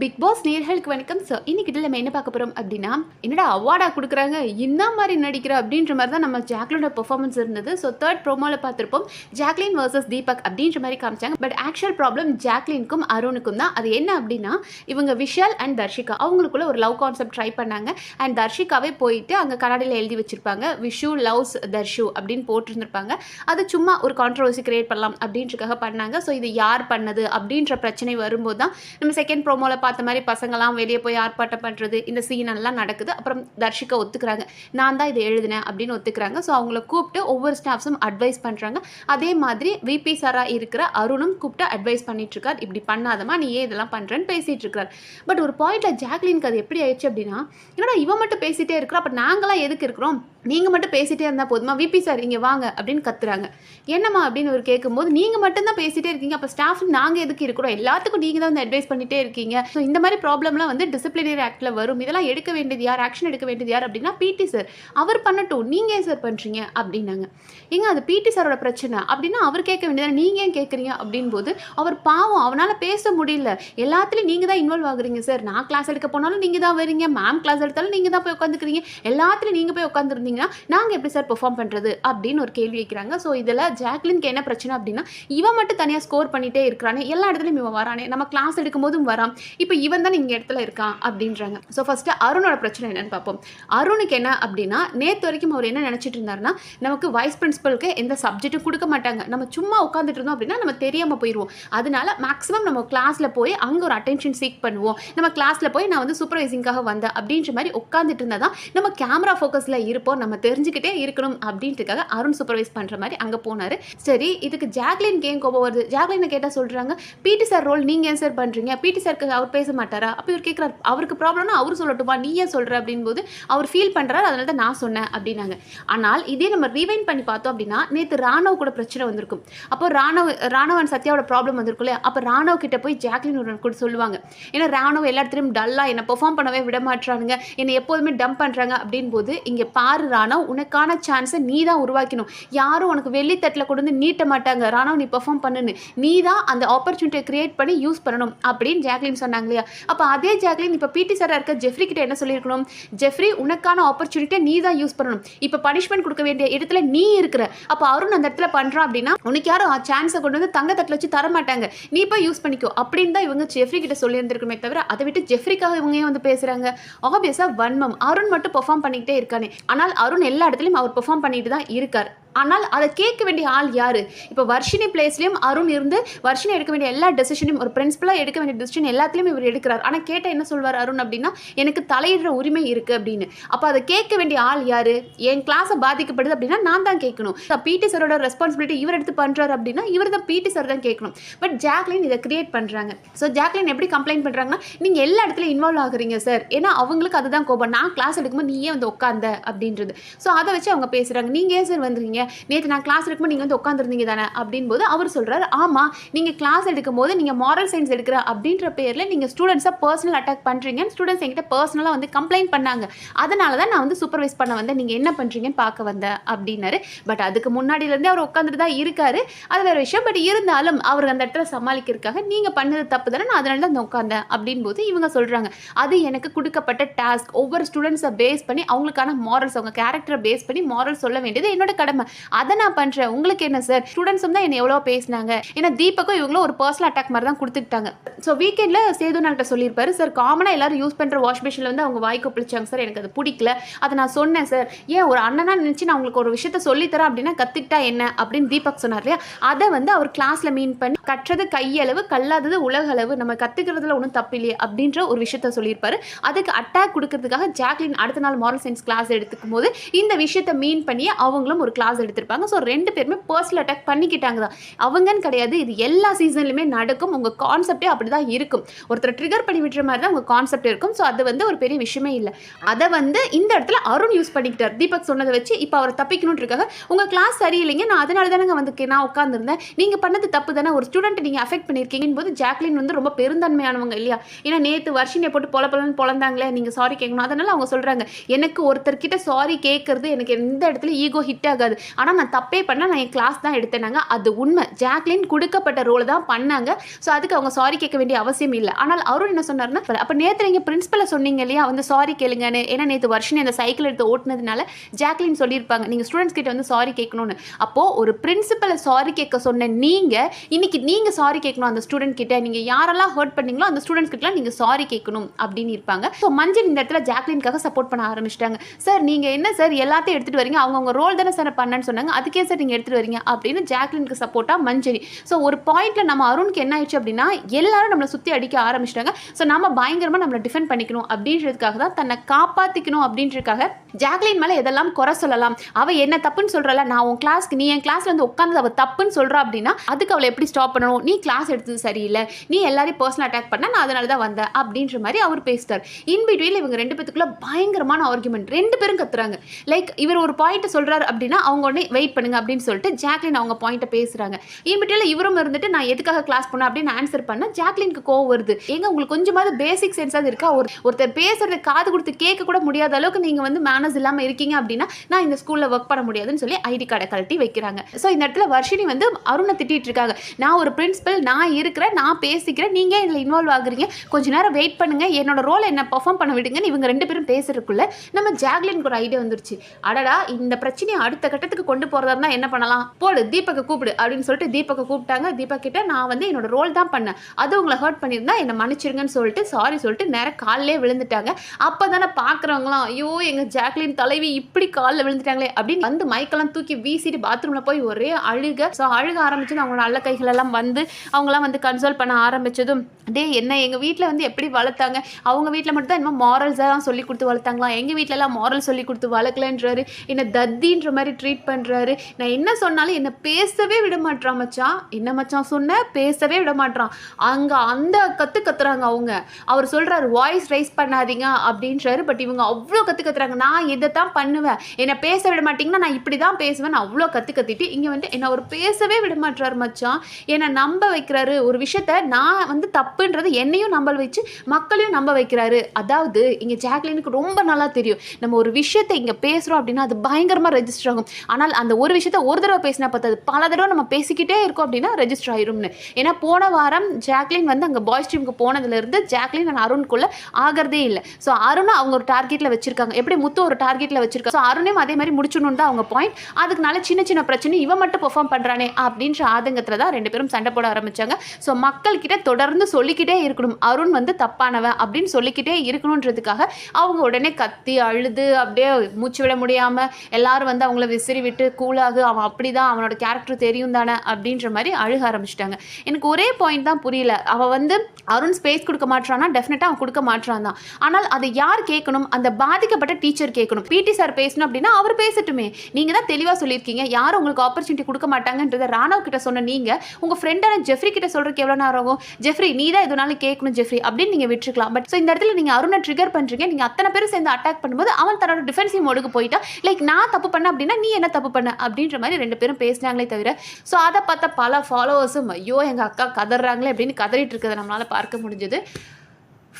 Big pass நேர்களுக்கு வணக்கம். So இன்னைக்கு இதில் நம்ம என்ன பார்க்க போகிறோம் அப்படின்னா என்னடா அவார்டாக கொடுக்குறாங்க என்ன மாதிரி நடிக்கிற அப்படின்ற மாதிரி தான் நம்ம ஜாக்லினோட பெர்ஃபார்மன்ஸ் இருந்தது. ஸோ தேர்ட் ப்ரோமோவில் பார்த்துருப்போம் ஜாக்லின் வர்சஸ் தீபக் அப்படின்ற மாதிரி காமிச்சாங்க. பட் ஆக்சுவல் ப்ராப்ளம் ஜாக்லினுக்கும் அருணுக்கும் தான். அது என்ன அப்படின்னா இவங்க விஷால் அண்ட் தர்ஷிகா அவங்களுக்குள்ள ஒரு லவ் கான்செப்ட் ட்ரை பண்ணாங்க. அண்ட் தர்ஷிகாவே போயிட்டு அங்கே கண்ணாடியில் எழுதி வச்சிருப்பாங்க விஷு லவ்ஸ் தர்ஷு அப்படின்னு போட்டிருந்திருப்பாங்க. அது சும்மா ஒரு கான்ட்ரவர்சி கிரியேட் பண்ணலாம் அப்படின்றக்காக பண்ணாங்க. ஸோ இது யார் பண்ணது அப்படின்ற பிரச்சனை வரும்போது தான் நம்ம செகண்ட் ப்ரோமோவில் பார்த்த மாதிரி பசங்களாம் வெளியே போய் ஆர்ப்பாட்டம் பண்ணுறது இந்த சீன் எல்லாம் நடக்குது. அப்புறம் தர்ஷிகா ஒத்துக்கிறாங்க. நான் தான் இதை எழுதினேன் அப்படின்னு ஒத்துக்கிறாங்க. ஸோ அவங்கள கூப்பிட்டு ஒவ்வொரு ஸ்டாஃப்ஸும் அட்வைஸ் பண்ணுறாங்க அதே மாதிரி விபி சாரா இருக்கிற அருணும் கூப்பிட்டு அட்வைஸ் பண்ணிட்டுருக்கார். இப்படி பண்ணாதமா நீ ஏன் இதெல்லாம் பண்ணுறேன்னு பேசிகிட்டு இருக்கார் பட் ஒரு பாயிண்ட்ல ஜாக்லினுக்கு அது எப்படி ஆயிடுச்சு அப்படின்னா என்னடா இவன் மட்டும் பேசிகிட்டே இருக்கிறா அப்போ நாங்களாம் எதுக்கு இருக்கிறோம்? நீங்கள் மட்டும் பேசிகிட்டே இருந்தால் போதுமா? விபி சார் இங்கே வாங்க அப்படின்னு கத்துறாங்க. என்னம்மா அப்படின்னு ஒரு கேட்கும்போது நீங்கள் மட்டும்தான் பேசிகிட்டே இருக்கீங்க. அப்போ ஸ்டாஃப் நாங்கள் எதுக்கு இருக்கிறோம் எல்லாத்துக்கும் நீங்கள் தான் வந்து அட்வைஸ் பண்ணிட்டே இருக்கீங்க. ஸோ இந்த மாதிரி ப்ராப்ளம்லாம் வந்து டிசிப்ளினரி ஆக்டில் வரும். இதெல்லாம் எடுக்க வேண்டியது யார்? ஆக்ஷன் எடுக்க வேண்டியது யார்? அப்படின்னா பிடி சார் அவர் பண்ணட்டும் நீங்கள் ஏன் சார் பண்ணுறீங்க அப்படின்னாங்க. ஏங்க அது பிடி சாரோட பிரச்சனை. அப்படின்னா அவர் கேட்க வேண்டியது நீங்கள் ஏன் கேட்குறீங்க அப்படின் போது அவர் பாவம் அவனால் பேச முடியல. எல்லாத்துலேயும் நீங்கள் தான் இன்வால்வ் ஆகுறீங்க சார் நான் கிளாஸ் எடுக்க போனாலும் நீங்கள் தான் வரீங்க. மேம் கிளாஸ் எடுத்தாலும் நீங்கள் தான் போய் உட்காந்துக்கிறீங்க. எல்லாத்துலேயும் நீங்கள் போய் உட்காந்துருந்தீங்க. பார்த்தீங்கன்னா நாங்கள் எப்படி சார் பெர்ஃபார்ம் பண்ணுறது அப்படின்னு ஒரு கேள்வி வைக்கிறாங்க. ஸோ இதில் ஜாக்லினுக்கு என்ன பிரச்சனை அப்படின்னா இவன் மட்டும் தனியாக ஸ்கோர் பண்ணிகிட்டே இருக்கிறானே எல்லா இடத்துலையும் இவன் வரானே நம்ம கிளாஸ் எடுக்கும் போதும் வரான். இப்போ இவன் தான் இங்கே இடத்துல இருக்கான் அப்படின்றாங்க. ஸோ ஃபஸ்ட்டு அருணோட பிரச்சனை என்னன்னு பார்ப்போம். அருணுக்கு என்ன அப்படின்னா நேற்று வரைக்கும் அவர் என்ன நினச்சிட்டு இருந்தாருன்னா நமக்கு வைஸ் பிரின்சிபலுக்கு எந்த சப்ஜெக்ட்டும் கொடுக்க மாட்டாங்க. நம்ம சும்மா உட்காந்துட்டு இருந்தோம் அப்படின்னா நம்ம தெரியாமல் போயிடுவோம் அதனால மேக்ஸிமம் நம்ம கிளாஸில் போய் அங்கே ஒரு அட்டென்ஷன் சீக் பண்ணுவோம். நம்ம கிளாஸில் போய் நான் வந்து சூப்பர்வைசிங்காக வந்தேன். அப்படின்ற மாதிரி உட்காந்துட்டு இருந்தால் தான் நம்ம கேமரா ஃபோக்கஸில் இருப்போம். நம்ம தெரிஞ்சுக்கிட்டே இருக்கணும் அப்படின்றதுக்காக அருண் சூப்பர்வைஸ் பண்ணுற மாதிரி அங்கே போனார். சரி இதுக்கு ஜாக்லின் ஏன் கோபம் வருது? ஜாக்லினை கேட்டால் சொல்கிறாங்க பிடி சார் ரோல் நீங்கள் ஏன் சார் பண்ணுறீங்க பிடி சாருக்கு அவர் பேச மாட்டாரா? அப்போ இவர் கேட்குறாரு அவருக்கு ப்ராப்ளம்னா அவர் சொல்லட்டுமா? நீ ஏன் சொல்கிற அப்படின்போது அவர் ஃபீல் பண்ணுறாரு அதனால தான் நான் சொன்னேன் அப்படின்னாங்க. ஆனால் இதே நம்ம ரீவைன் பண்ணி பார்த்தோம் அப்படின்னா நேற்று ராணவ் கூட பிரச்சனை வந்திருக்கும். அப்போ ராணவ் ராணவ் அண்ட் சத்யாவோட ப்ராப்ளம் வந்திருக்கும் இல்லையா? அப்போ ராணவ் கிட்ட போய் ஜாக்லின் ஒரு கூட சொல்லுவாங்க. ஏன்னா ராணவ் எல்லா இடத்துலையும் டல்லாக என்னை பெர்ஃபார்ம் பண்ணவே விட மாட்டானுங்க என்னை எப்போதுமே டம்ப் பண்ணுறாங்க அப்படின் போது இங்கே பாரு ராணா உனக்கான சான்ஸை நீ தான் உருவாக்கணும். யாரும் உனக்கு வெள்ளித்தட்டில் கொண்டு வந்து நீட்ட மாட்டாங்க. ராணா நீ பெர்ஃபார்ம் பண்ணுன்னு. நீ தான் அந்த ஆப்பர்ச்சுனிட்டியை கிரியேட் பண்ணி யூஸ் பண்ணணும் அப்படின்னு ஜாக்லின் சொன்னாங்க இல்லையா? அப்போ அதே ஜாக்லின் இப்போ பிடி சாராக இருக்க ஜெஃப்ரி கிட்ட என்ன சொல்லியிருக்கணும்? ஜெஃப்ரி உனக்கான ஆப்பர்ச்சுனிட்டியை நீ தான் யூஸ் பண்ணணும். இப்போ பனிஷ்மெண்ட் கொடுக்க வேண்டிய இடத்துல நீ இருக்கிற. அப்போ அருண் அந்த இடத்துல பண்ணுறான் அப்படின்னா உனக்கு யாரும் சான்ஸை கொண்டு வந்து தங்க தட்டில் வச்சு தர மாட்டாங்க நீ போய் யூஸ் பண்ணிக்கோ. அப்படின்னு தான் இவங்க ஜெஃப்ரி கிட்ட சொல்லியிருந்திருக்குமே தவிர அதை விட்டு ஜெஃப்ரிக்காக இவங்க வந்து பேசுகிறாங்க ஆப்வியஸாக வன்மம். அருண் மட்டும் பெர்ஃபார்ம் பண்ணிக்கிட்டே இருக்கானே. ஆனால் அருண் எல்லா இடத்துலையும் அவர் பெர்ஃபார்ம் பண்ணிட்டு தான் இருக்கார். ஆனால் அதை கேட்க வேண்டிய ஆள் யார்? இப்போ வர்ஷினி பிளேஸ்லேயும் அருண் இருந்து வர்ஷினி எடுக்க வேண்டிய எல்லா டெசிஷனையும் ஒரு பிரின்சிபலாக எடுக்க வேண்டிய டெசிஷன் எல்லாத்துலேயும் இவர் எடுக்கிறார். ஆனால் கேட்டால் என்ன சொல்வார் அருண் அப்படின்னா எனக்கு தலையிடுற உரிமை இருக்குது அப்படின்னு. அப்போ அதை கேட்க வேண்டிய ஆள் யார்? என் கிளாஸை பாதிக்கப்படுது அப்படின்னா நான் தான் கேட்கணும். பிடி சாரோட ரெஸ்பான்சிபிலிட்டி இவர் எடுத்து பண்ணுறாரு அப்படின்னா இவர் தான் பிடி சார் தான் கேட்கணும். பட் ஜாக்லின் இதை கிரியேட் பண்ணுறாங்க ஸோ ஜாக்லின் எப்படி கம்ப்ளைண்ட் பண்ணுறாங்கன்னா நீங்கள் எல்லா இடத்துலையும் இன்வால்வ் ஆகுறீங்க சார் ஏன்னா அவங்களுக்கு அதுதான் கோபம். நான் கிளாஸ் எடுக்கும்போது நீயே வந்து உட்காந்த அப்படின்றது. ஸோ அதை வச்சு அவங்க பேசுகிறாங்க நீங்கள் ஏன் சார் வந்துருங்க நேற்று நான் கிளாஸ் எடுக்கும்போது நீங்கள் வந்து உட்காந்துருந்தீங்க தானே அப்படின்னு போது அவர் சொல்கிறார் ஆமாம் நீங்கள் கிளாஸ் எடுக்கும்போது நீங்கள் மாரல் சயின்ஸ் எடுக்கிற அப்படின்ற பேரில் நீங்கள் ஸ்டூடெண்ட்ஸை பர்சனல் அட்டாக் பண்ணுறீங்கன்னு ஸ்டூடெண்ட்ஸ் என்கிட்ட பர்சனலாக வந்து கம்ப்ளைண்ட் பண்ணாங்க. அதனால தான் நான் வந்து சூப்பர்வைஸ் பண்ண வந்தேன். நீங்கள் என்ன பண்ணுறீங்கன்னு பார்க்க வந்தேன் அப்படின்னாரு. பட் அதுக்கு முன்னாடியிலேருந்தே அவர் உட்காந்துட்டு தான் இருக்காரு. அது வேறு விஷயம். பட் இருந்தாலும் அவர் அந்த இடத்துல சமாளிக்கிறதுக்காக நீங்கள் பண்ணது தப்பு தானே நான் அதனால தான் உட்காந்தேன் அப்படின்னு போது இவங்க சொல்கிறாங்க அது எனக்கு கொடுக்கப்பட்ட டாஸ்க் ஒவ்வொரு ஸ்டூடெண்ட்ஸை பேஸ் பண்ணி அவங்களுக்கான மாரல்ஸ் அவங்க கேரக்டரை பேஸ் பண்ணி மாரல் சொல்ல வேண்டியது என்னோட கடமை. அதை நான் பண்ணுறேன் உங்களுக்கு என்ன சார் ஸ்டூடெண்ட்ஸும் தான் என்னை எவ்வளோ பேசினாங்க. ஏன்னா தீபக்கும் இவங்களும் ஒரு பர்சனல் அட்டாக் மாதிரி தான் கொடுத்துக்கிட்டாங்க. ஸோ வீக்கெண்டில் சேது நாள்கிட்ட சொல்லியிருப்பாரு சார் காமனாக எல்லாரும் யூஸ் பண்ணுற வாஷ் மிஷினில் வந்து அவங்க வாய்க்கு பிடிச்சாங்க சார் எனக்கு அது பிடிக்கல. அதை நான் சொன்னேன் சார் ஏன் ஒரு அண்ணனா நினச்சி நான் உங்களுக்கு ஒரு விஷயத்த சொல்லித்தரேன் அப்படின்னா கற்றுக்கிட்டா என்ன? அப்படின்னு தீபக் சொன்னார் இல்லையா? அதை வந்து அவர் கிளாஸில் மீன் பண்ணி கற்றது கையளவு கல்லாதது உலகளவு. நம்ம கற்றுக்கிறதுல ஒன்றும் தப்பு இல்லையே அப்படின்ற ஒரு விஷயத்த சொல்லியிருப்பாரு. அதுக்கு அட்டாக் கொடுக்கறதுக்காக ஜாக்லின் அடுத்த நாள் மாரல் சயின்ஸ் கிளாஸ் எடுத்துக்கும் போது இந்த விஷயத்தை மீன் பண்ணி அவங்களும் ஒரு கிளாஸ் எடுத்திருப்பாங்க. ஸோ ரெண்டு பேருமே பர்சனல் அட்டாக் பண்ணிக்கிட்டாங்க தான். அவங்கன்னு கிடையாது. இது எல்லா சீசன்லையுமே நடக்கும். உங்கள் கான்செப்டே அப்படி தான் இருக்கும். ஒருத்தர் ட்ரிகர் பண்ணி விட்டுற மாதிரி தான் உங்கள் கான்செப்ட் இருக்கும். ஸோ அது வந்து ஒரு பெரிய விஷயமே இல்லை. அதை வந்து இந்த இடத்துல அருண் யூஸ் பண்ணிக்கிட்டார். தீபக் சொன்னதை வச்சு இப்போ அவர் தப்பிக்கணும்னு இருக்காங்க. உங்கள் கிளாஸ் சரியில்லைங்க. நான் அதனால தானங்க வந்து நான் உட்காந்துருந்தேன் நீங்கள் பண்ணது தப்பு தானே. ஒரு ஸ்டூடெண்ட் நீங்கள் அஃபெக்ட் பண்ணியிருக்கீங்கன்னு போது ஜாக்லின் வந்து ரொம்ப பெருந்தன்மையானவங்க இல்லையா? ஏன்னா நேற்று வருஷனை போட்டு பொல பொலன்னு பொழந்தாங்களே நீங்கள் சாரி கேட்கணும். அதனால அவங்க சொல்கிறாங்க எனக்கு ஒருத்தர்கிட்ட சாரி கேட்கறது எனக்கு எந்த இடத்துல ஈகோ ஹிட் ஆகாது. ஆனால் நான் தப்பே பண்ணால். நான் என் கிளாஸ் தான் எடுத்தேனாங்க அது உண்மை. ஜாக்லின் கொடுக்கப்பட்ட ரோல் தான் பண்ணாங்க. ஸோ அதுக்கு அவங்க சாரி கேட்க வேண்டிய அவசியம் இல்லை. ஆனால் அவரும் என்ன சொன்னார்னா அப்போ நேற்று நீங்கள் பிரின்ஸ்பலை சொன்னீங்க இல்லையா? வந்து சாரி கேளுங்கன்னு. ஏன்னா நேற்று வருஷம் அந்த சைக்கிள் எடுத்து ஓட்டுனதுனால ஜாக்லின் சொல்லியிருப்பாங்க. நீங்கள் ஸ்டூடெண்ட்ஸ் கிட்ட வந்து சாரி கேட்கணும்னு. அப்போது ஒரு பிரின்சிபலை சாரி கேட்க சொன்ன நீங்கள் இன்னைக்கு நீங்கள் சாரி கேட்கணும் அந்த ஸ்டூடெண்ட் கிட்ட. நீங்கள் யாரெல்லாம் ஹர்ட் பண்ணீங்களோ அந்த ஸ்டூடெண்ட்ஸ் கிட்டலாம் நீங்கள் சாரி கேட்கணும் அப்படின்னு இருப்பாங்க. ஸோ மஞ்சள் இந்த இடத்துல ஜாக்லின்காக சப்போர்ட் பண்ண ஆரம்பிச்சிட்டாங்க. சார் நீங்கள் என்ன சார் எல்லாத்தையும் எடுத்துகிட்டு வரீங்க. அவங்கவுங்க ரோல் தானே சார் பண்ண சொன்னாங்க. அதுக்கே சார் நீங்கள் எடுத்துகிட்டு வரீங்க. அப்படின்னு ஜாக்லினுக்கு சப்போர்ட்டாக மஞ்சரி. ஸோ ஒரு பாயிண்ட்டில் நம்ம அருணுக்கு என்ன ஆயிடுச்சு அப்படின்னா எல்லாரும் நம்மளை சுற்றி அடிக்க ஆரம்பிச்சிட்டாங்க. ஸோ நம்ம பயங்கரமாக நம்மளை டிஃபெண்ட் பண்ணிக்கணும் அப்படின்றதுக்காக தான் தன்னை காப்பாற்றிக்கணும் அப்படின்றதுக்காக ஜாக்லின் மேலே எதெல்லாம் குறை சொல்லலாம் அவள் என்ன தப்புன்னு சொல்கிறல நான் உன் கிளாஸ்க்கு நீ என் கிளாஸில் வந்து உட்காந்து அவள் தப்புன்னு சொல்கிறா அப்படின்னா அதுக்கு அவளை எப்படி ஸ்டாப் பண்ணணும்? நீ கிளாஸ் எடுத்தது சரியில்லை. நீ எல்லாரையும் பர்சனல் அட்டாக் பண்ண நான் அதனால தான் வந்தேன் அப்படின்ற மாதிரி அவர் பேசிட்டார். இன்பிட்வீன் இவங்க ரெண்டு பேத்துக்குள்ளே பயங்கரமான ஆர்குமெண்ட் ரெண்டு பேரும் கத்துறாங்க. லைக் இவர் ஒரு பாயிண்ட் சொல்கிறார் அப்படின்னா அவங்க உடனே வெயிட் பண்ணுங்க அப்படின்னு சொல்லிட்டு ஜாக்லின் அவங்க பாயிண்ட்டை பேசுறாங்க. இன் இவரும் இருந்துட்டு நான் எதுக்காக கிளாஸ் பண்ண அப்படின்னு ஆன்சர் பண்ண ஜாக்லினுக்கு கோவம் வருது. ஏங்க உங்களுக்கு கொஞ்சமாவது பேசிக் சென்ஸாவது இருக்கா? ஒரு ஒருத்தர் பேசுறதை காது கொடுத்து கேட்க கூட முடியாத அளவுக்கு நீங்க வந்து மேனர்ஸ் இல்லாமல் இருக்கீங்க அப்படின்னா நான் இந்த ஸ்கூலில் ஒர்க் பண்ண முடியாதுன்னு சொல்லி ஐடி கார்டை கழட்டி வைக்கிறாங்க. ஸோ இந்த இடத்துல வர்ஷினி வந்து அருணை திட்டிட்டு இருக்காங்க. நான் ஒரு பிரின்சிபல் நான் இருக்கிறேன் நான் பேசிக்கிறேன் நீங்க இதில் இன்வால்வ் ஆகுறீங்க. கொஞ்ச நேரம் வெயிட் பண்ணுங்க. என்னோட ரோல் என்ன பெர்ஃபார்ம் பண்ண விடுங்கன்னு இவங்க ரெண்டு பேரும் பேசுறதுக்குள்ள நம்ம ஜாக்லினுக்கு ஒரு ஐடியா வந்துருச்சு. அடடா இந்த பிரச்சனையை அடுத்த கட்டத்துக்கு கொண்டு போறதா இருந்தா என்ன பண்ணலாம்? போடு தீபக்கை கூப்பிடு அப்படின்னு சொல்லிட்டு தீபக்கை கூப்பிட்டாங்க. தீபக் கிட்ட நான் வந்து என்னோட ரோல் தான் பண்ணேன். அது உங்களை ஹர்ட் பண்ணியிருந்தா என்னை மன்னிச்சிருங்கன்னு சொல்லிட்டு சாரி சொல்லிட்டு நேரம் காலிலே விழுந்துட்டாங்க. அப்போ தானே பார்க்குறவங்களாம் ஐயோ எங்கள் ஜாக்லின் தலைவி இப்படி காலில் விழுந்துட்டாங்களே அப்படின்னு வந்து மைக்கெல்லாம் தூக்கி வீசிட்டு பாத்ரூமில் போய் ஒரே அழுக. ஸோ அழுக ஆரம்பிச்சு அவங்களோட நல்ல கைகள் எல்லாம் வந்து அவங்களாம் வந்து கன்சோல் பண்ண ஆரம்பிச்சதும் டே என்ன எங்கள் வீட்டில் வந்து எப்படி வளர்த்தாங்க? அவங்க வீட்டில் மட்டும் தான் இன்னும் மாரல்ஸாக சொல்லி கொடுத்து வளர்த்தாங்களா? எங்கள் வீட்டிலலாம் மாரல் சொல்லி கொடுத்து வளர்க்கலன்றாரு. என்னை தத்தின்ற மாதிரி ட்ரீட் பண்ணுறாரு நான் என்ன சொன்னாலும் என்னை பேசவே விட மாட்டான் மச்சான் என்ன மச்சான் சொன்ன? பேசவே விட மாட்டான் அங்கே அந்த கற்று கத்துறாங்க அவங்க. அவர் சொல்கிறாரு வாய்ஸ் ரைஸ் பண்ணாதீங்க அப்படின்றாரு. பட் இவங்க அவ்வளோ கற்று கத்துறாங்க. நான் இதை தான் பண்ணுவேன். என்னை பேச விட மாட்டிங்கன்னா நான் இப்படி தான் பேசுவேன். நான் அவ்வளோ கற்று கத்திட்டு இங்கே வந்து என்னை அவர் பேசவே விட மாட்டார் மச்சான் என்னை நம்ப வைக்கிறாரு. ஒரு விஷயத்த நான் வந்து தப்புன்றது என்னையும் நம்ப வச்சு மக்களையும் நம்ப வைக்கிறாரு. அதாவது இங்கே ஜாக்லினுக்கு ரொம்ப நல்லா தெரியும். நம்ம ஒரு விஷயத்தை இங்கே பேசுகிறோம் அப்படின்னா அது பயங்கரமாக ரெஜிஸ்டர் ஆகும். ஆனால் அந்த ஒரு விஷயத்த ஒரு தடவை பேசினா பார்த்தது பல தடவை நம்ம பேசிக்கிட்டே இருக்கோம் அப்படின்னா ரெஜிஸ்டர் ஆயிரும்னு. ஏன்னா போன வாரம் ஜாக்லின் வந்து அங்கே பாய்ஸ் டீமுக்கு போனதுலேருந்து ஜாக்லின் அண்ட் அருண்குள்ள ஆகிறதே இல்லை. ஸோ அருணை அவங்க ஒரு டார்கெட்டில் வச்சிருக்காங்க. எப்படி முத்து ஒரு டார்கெட்டில் வச்சிருக்காங்க ஸோ அருணையும் அதே மாதிரி முடிச்சணும் தான் அவங்க பாயிண்ட் அதுக்குனால சின்ன சின்ன பிரச்சனை இவன் மட்டும் பெர்ஃபார்ம் பண்ணுறானே அப்படின்ற ஆதங்கத்தில் தான் ரெண்டு பேரும் சண்டை போட ஆரம்பித்தாங்க ஸோ மக்கள்கிட்ட தொடர்ந்து சொல்லிக்கிட்டே இருக்கணும். அருண் வந்து தப்பானவன் அப்படின்னு சொல்லிக்கிட்டே இருக்கணுன்றதுக்காக அவங்க உடனே கத்தி அழுது அப்படியே மூச்சு விட முடியாமல் எல்லாரும் வந்து அவங்கள விசிறி விட்டு கூலாகு அவன் அப்படி தான் அவனோட கேரக்டர் தெரியும் தானே அப்படின்ற மாதிரி அழுக ஆரம்பிச்சிட்டாங்க. எனக்கு ஒரே பாயிண்ட் தான் புரியல. அவள் வந்து அருண் ஸ்பேஸ் கொடுக்க மாட்டானா டெஃபினட்டாக அவன் கொடுக்க மாட்டான் தான். ஆனால் அதை யார் கேட்கணும்? அந்த பாதிக்கப்பட்ட டீச்சர் கேட்கணும். பிடி சார் பேசணும் அப்படின்னா அவர் பேசட்டுமே. நீங்கள் தான் தெளிவாக சொல்லியிருக்கீங்க. யாரும் உங்களுக்கு ஆப்பர்ச்சுனிட்டி கொடுக்க மாட்டாங்கன்றத ராணவ் கிட்ட சொன்ன நீங்கள் உங்கள் ஃப்ரெண்டான ஜெஃப்ரி கிட்ட சொல்கிறதுக்கு எவ்வளோ நேரம் ஆகும்? ஜெஃப்ரி நீ தான் எதுனாலும் கேட்கணும் ஜெஃப்ரி அப்படின்னு நீங்கள் விட்டுருக்கலாம். பட் ஸோ இந்த இடத்துல நீங்கள் அருணை ட்ரிகர் பண்ணுறீங்க நீங்கள் அத்தனை பேரும் சேர்ந்து அட்டாக் பண்ணும்போது அவன் தன்னோட டிஃபென்சிவ் மோடுக்கு போயிட்டா. லைக் நான் தப்பு பண்ண அப்படின்னா நீ என்ன தப்பு பண்ண அப்படின்ற மாதிரி ரெண்டு பேரும் பேசினாங்களே தவிர ஸோ அதை பார்த்த பல ஃபாலோவர்ஸும் ஐயோ எங்கள் அக்கா கதறாங்களே அப்படின்னு கதறிட்டு இருக்கிறத நம்மளால் பார்க்க முடிஞ்சது.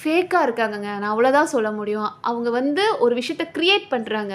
ஃபேக்காக இருக்காங்கங்க. நான் அவ்வளோதான் சொல்ல முடியும். அவங்க வந்து ஒரு விஷயத்த க்ரியேட் பண்ணுறாங்க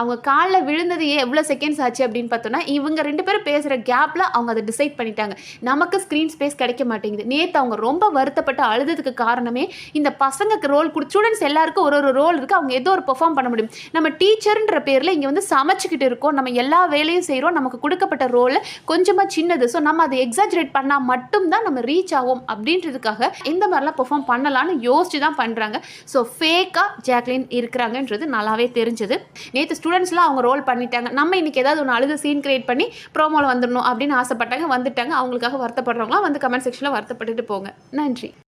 அவங்க காலில் விழுந்தது எவ்வளோ செகண்ட்ஸ் ஆச்சு அப்படின்னு பார்த்தோன்னா இவங்க ரெண்டு பேரும் பேசுகிற கேப்பில் அவங்க அதை டிசைட் பண்ணிட்டாங்க. நமக்கு ஸ்க்ரீன் ஸ்பேஸ் கிடைக்க மாட்டேங்குது. நேற்று அவங்க ரொம்ப வருத்தப்பட்டு அழுததுக்கு காரணமே இந்த பசங்களுக்கு ரோல் கொடு ஸ்டூடெண்ட்ஸ் எல்லாருக்கும் ஒரு ஒரு ரோல் இருக்குது அவங்க ஏதோ ஒரு பெர்ஃபார்ம் பண்ண முடியும். நம்ம டீச்சர்ன்ற பேரில் இங்கே வந்து சமைச்சிக்கிட்டு இருக்கோம். நம்ம எல்லா வேலையும் செய்கிறோம் நமக்கு கொடுக்கப்பட்ட ரோல் கொஞ்சமாக சின்னது. ஸோ நம்ம அதை எக்ஸாஜரேட் பண்ணால் மட்டும்தான் நம்ம ரீச் ஆகும் அப்படின்றதுக்காக இந்த மாதிரிலாம் பெர்ஃபார்ம் பண்ணலான்னு யோசிச்சு தான் பண்ணுறாங்க ஸோ ஃபேக்காக ஜாக்லின் இருக்கிறாங்கன்றது நல்லாவே தெரிஞ்சது. நேற்று ஸ்டூடெண்ட்ஸ்லாம் அவங்க ரோல் பண்ணிட்டாங்க. நம்ம இன்னைக்கு ஏதாவது ஒன்று அழுது சீன் கிரியேட் பண்ணி ப்ரோமோவில் வந்துடணும் அப்படின்னு ஆசைப்பட்டாங்க வந்துட்டாங்க. அவங்களுக்காக வருத்தப்படுறவங்களாம் வந்து கமெண்ட் செக்ஷனில் வருத்தப்பட்டுட்டு போங்க. நன்றி.